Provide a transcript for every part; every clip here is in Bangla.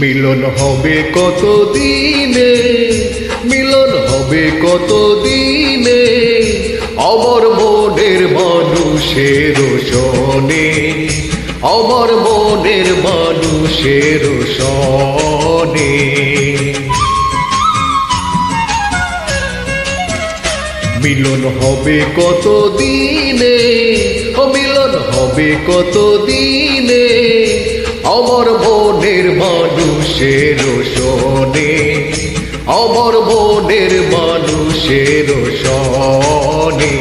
মিলন হবে কত দিনে মিলন হবে কত দিনে অমর মনের মানুষের সনে অমর মনের মানুষের সনে মিলন হবে কত দিনে ও মিলন হবে কত দিনে অমর মনের মানুষের সনে অমর বনের মানুষের সনে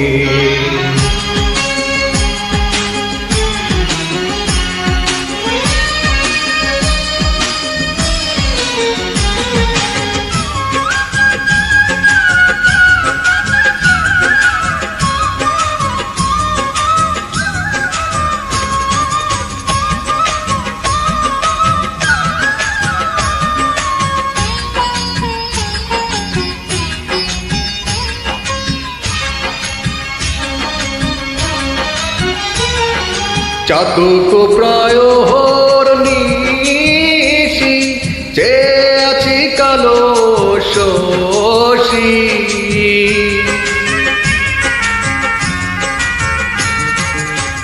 চাতক প্রায় হর নিশি যে আছি কালো শশী।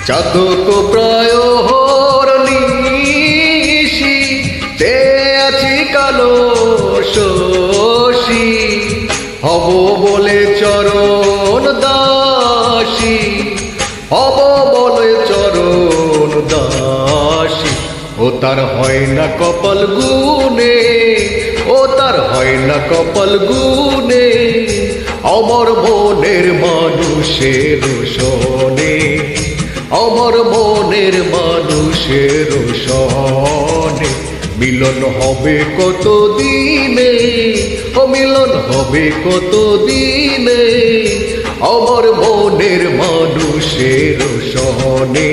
চাতক প্রায় হর নিশি যে আছি কালো শশী। হব বলে চরণ দাসী, হব বলে ও তার হয় না কপাল গুনে ও তার হয় না কপাল গুনে অমর মনের মানুষের সনে অমর মনের মানুষের সনে মিলন হবে কত দিনে ও মিলন হবে কত দিনে অমর মনের মানুষের সনে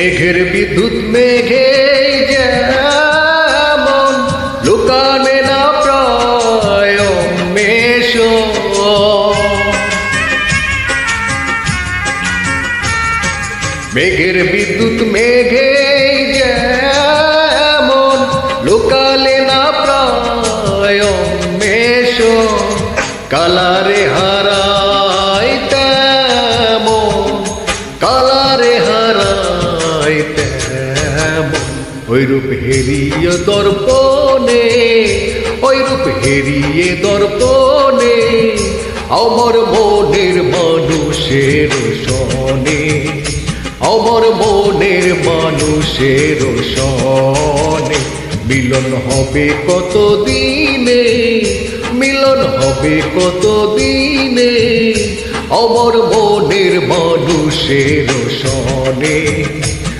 মেঘের বিদ্যুৎ মেঘে যেমন লুকানে না প্রায় মেষ। মেঘের বিদ্যুৎ মেঘে যেমন লুকালে না প্রায় মেষ। কালারে রূপ হেরিয়ে দর্পণে, ওই রূপ হেরিয়ে দর্পণে, অমর মনের মানুষের সনে অমর মনের মানুষের সনে মিলন হবে কত দিনে মিলন হবে কত দিনে অমর মনের মানুষের সনে